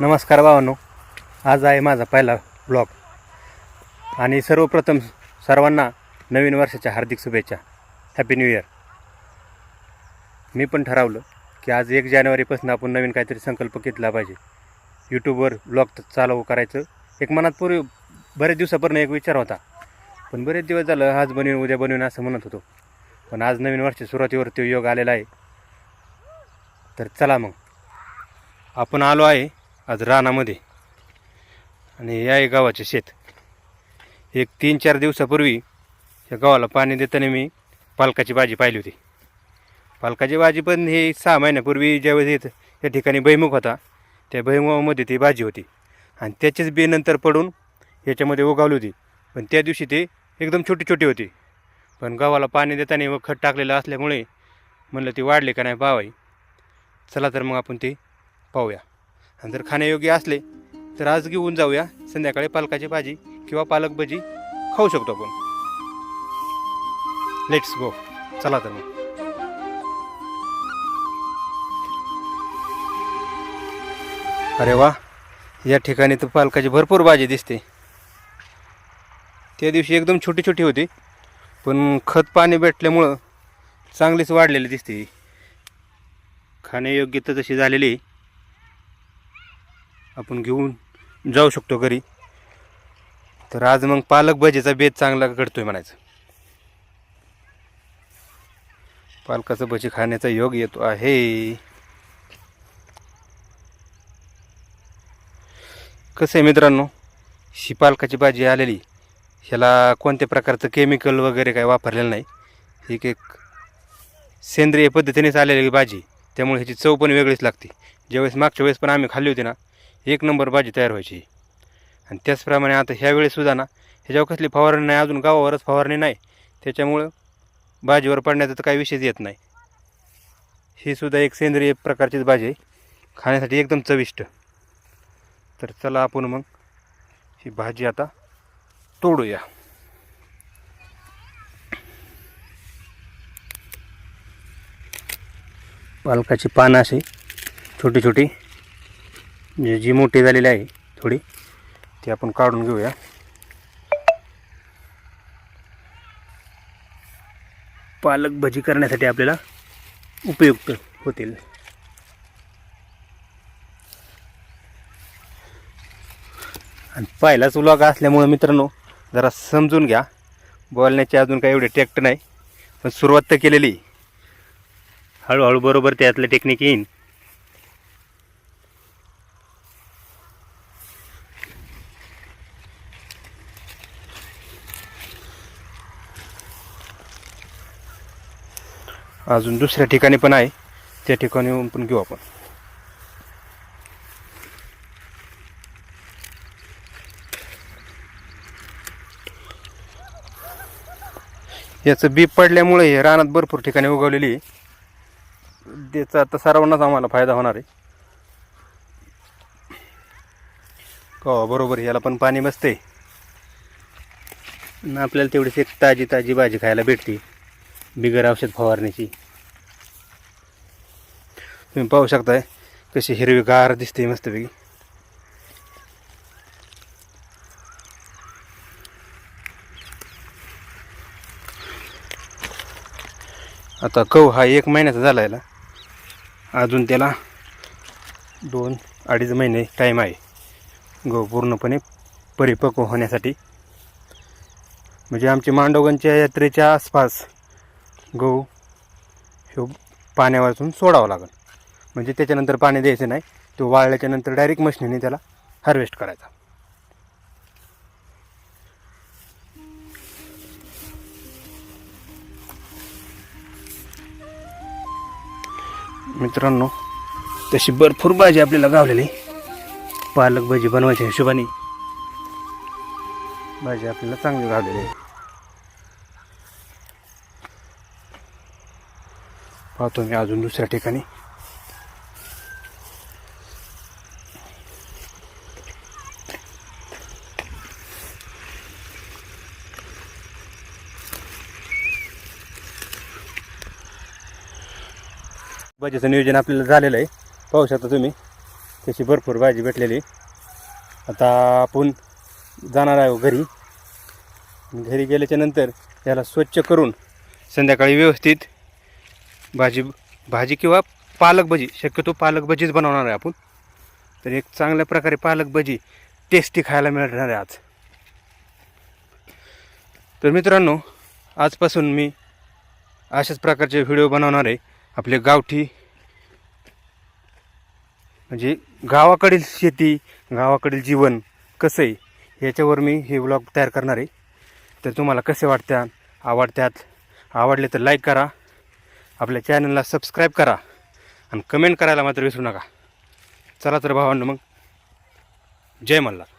नमस्कार भावांनो. आज आहे माझा पहिला ब्लॉग आणि सर्वप्रथम सर्वांना नवीन वर्षाच्या हार्दिक शुभेच्छा. हॅपी न्यू इयर मी पण ठरवलं की आज एक जानेवारीपासून आपण नवीन काहीतरी संकल्प घेतला पाहिजे. यूट्यूबवर ब्लॉग चालू करायचं. एक मनात पूर्वी बरेच दिवसापर्यंत एक विचार होता. पण बरेच दिवस झालं आज बनवीन उद्या बनवीन असं म्हणत होतो. पण आज नवीन वर्षाच्या सुरुवातीवर तो योग आलेला आहे. तर चला मग. आपण आलो आहे आज रानामध्ये. आणि या आहे गावाचे शेत. एक तीन चार दिवसापूर्वी या गावाला पाणी देताना मी पालकाची भाजी पाहिली होती. पालकाची भाजी पण हे सहा महिन्यापूर्वी ज्यावेळेस येत या ठिकाणी भैमुख होता त्या भैमुखामध्ये ती भाजी होती. आणि त्याचीच बी नंतर पडून याच्यामध्ये उगावली होती. पण त्या दिवशी ते एकदम छोटी छोटी होती. पण गावाला पाणी देताना व खत टाकलेलं असल्यामुळे म्हणलं ती वाढली का नाही पाहावी चला तर मग आपण ते पाहूया. आणि जर खाण्यायोग्य असले तर आज घेऊन जाऊया संध्याकाळी पालकाची भाजी किंवा पालक भजी. खाऊ शकतो आपण. लेट्स गो चला तर मग. अरे वा या ठिकाणी तर पालकाची भरपूर भाजी दिसते. त्या दिवशी एकदम छोटी छोटी होती पण खत पाणी भेटल्यामुळं चांगलीच वाढलेली दिसते. खाण्यायोग्य तर तशी झालेली आहे. आपण घेऊन जाऊ शकतो घरी. तर आज मग पालक भजीचा बेत चांगला घडतोय म्हणायचं. पालकाचं भजी खाण्याचा योग येतो आहे. कसं आहे मित्रांनो? ही पालकाची भाजी आलेली. ह्याला कोणत्या प्रकारचं केमिकल वगैरे काय वापरलेलं नाही. ही एक सेंद्रिय पद्धतीनेच आलेली भाजी. त्यामुळे ह्याची चव पण वेगळीच लागते. ज्यावेळेस मागच्या वेळेस पण आम्ही खाल्ली होती ना एक नंबर भाजी तयार व्हायची. आणि त्याचप्रमाणे आता ह्यावेळेसुद्धा ना ह्याच्यावर कसली फवारणी नाही अजून गावावरच फवारणी नाही. त्याच्यामुळं भाजीवर पडण्याचा तर काही विषयच येत नाही. ही सुद्धा एक सेंद्रिय प्रकारचीच भाजी आहे. खाण्यासाठी एकदम चविष्ट. तर चला आपण मग ही भाजी आता तोडूया. पालकाची पानं अशी छोटी छोटी म्हणजे जी मोठी झालेली आहे थोडी ती आपण काढून घेऊया. पालक भजी करण्यासाठी आपल्याला उपयुक्त होतील. आणि पहिलाच उलाग असल्यामुळं मित्रांनो जरा समजून घ्या. बोलण्याची अजून काही एवढे टॅक्ट नाही पण सुरुवात तर केलेली. हळूहळू बरोबर त्यातलं टेक्निक येईन. अजून दुसऱ्या ठिकाणी पण आहे. त्या ठिकाणी येऊन पण घेऊ आपण. याचं बी पडल्यामुळे हे रानात भरपूर ठिकाणी उगवलेली आहे. त्याचा आता सर्वांनाच आम्हाला फायदा होणार आहे. हो बरोबर याला पण पाणी बसते आपल्याला तेवढीच एक ताजी ताजी भाजी खायला भेटते. बिगर औषध फवारणीची. तुम्ही पाहू शकताय कशी हिरवीगार दिसते मस्तपैकी. आता कव हा एक महिन्याचा झाला याला अजून त्याला दोन अडीच महिने टाईम आहे. गहू पूर्णपणे परिपक्व होण्यासाठी. म्हणजे आमची मांडोगांच्या यात्रेच्या आसपास गहू हे पाण्यावरतून सोडावं लागेल. म्हणजे त्याच्यानंतर पाणी द्यायचं नाही तो वाळल्याच्यानंतर डायरेक्ट मशिनीने त्याला हार्वेस्ट करायचा. मित्रांनो तशी भरपूर भाजी आपल्याला गावलेली. पालक भाजी बनवायच्या हिशोबाने. भाजी आपल्याला चांगली गावलेली. आहे पाहतो मी अजून दुसऱ्या ठिकाणी. भाजीचं नियोजन आपल्याला झालेलं आहे. पाहू शकता तुम्ही त्याची भरपूर भाजी भेटलेली आता आपण जाणार आहे घरी. घरी गेल्याच्यानंतर याला स्वच्छ करून संध्याकाळी व्यवस्थित भाजी भाजी किंवा पालक भजी. शक्यतो पालक भजीच बनवणार आहे आपण. तर एक चांगल्या प्रकारे पालक भजी टेस्टी खायला मिळणार आहे आज. तर मित्रांनो आजपासून मी अशाच प्रकारचे व्हिडिओ बनवणार आहे. आपले गावठी म्हणजे गावाकडील शेती गावाकडील जीवन कसं आहे याच्यावर मी हे व्लॉग तयार करणार आहे. तर तुम्हाला कसे वाटतात आवडतात आवडले तर लाईक करा. आपल्या चॅनलला सबस्क्राईब करा आणि कमेंट करायला मात्र विसरू नका. चला तर भावांनो मग. जय मल्हार.